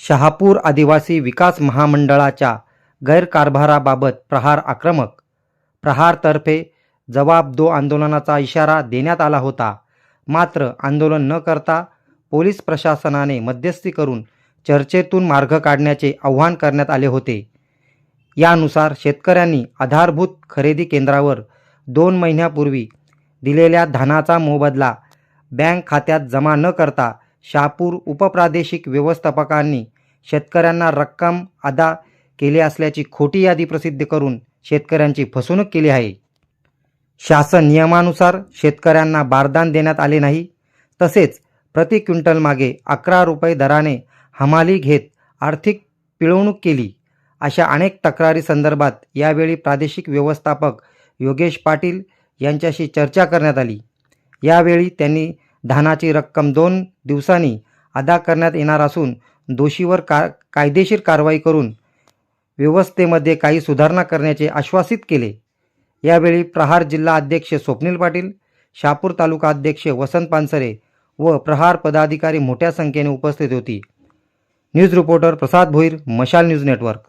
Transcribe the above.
शहापूर आदिवासी विकास महामंडळाच्या गैरकारभाराबाबत प्रहार आक्रमक. प्रहारतर्फे जवाब दो आंदोलनाचा इशारा देण्यात आला होता. मात्र आंदोलन न करता पोलीस प्रशासनाने मध्यस्थी करून चर्चेतून मार्ग काढण्याचे आव्हान करण्यात आले होते. यानुसार शेतकऱ्यांनी आधारभूत खरेदी केंद्रावर दोन महिन्यापूर्वी दिलेल्या धानाचा मोबदला बँक खात्यात जमा न करता शहापूर उपप्रादेशिक व्यवस्थापकांनी शेतकऱ्यांना रक्कम अदा केली असल्याची खोटी यादी प्रसिद्ध करून शेतकऱ्यांची फसवणूक केली आहे. शासन नियमानुसार शेतकऱ्यांना बारदान देण्यात आले नाही. तसेच प्रति क्विंटल मागे अकरा रुपये दराने हमाली घेत आर्थिक पिळवणूक केली. अशा अनेक तक्रारी संदर्भात यावेळी प्रादेशिक व्यवस्थापक योगेश पाटील यांच्याशी चर्चा करण्यात आली. यावेळी त्यांनी धानाची रक्कम दोन दिवसांनी अदा करण्यात येणार असून दोषीवर का कायदेशीर कारवाई करून व्यवस्थेमध्ये काही सुधारणा करण्याचे आश्वासित केले. यावेळी प्रहार जिल्हा अध्यक्ष स्वप्नील पाटील शापूर तालुका अध्यक्ष वसंत पानसरे व प्रहार पदाधिकारी मोठ्या संख्येने उपस्थित होती. न्यूज रिपोर्टर प्रसाद भोईर मशाल न्यूज नेटवर्क.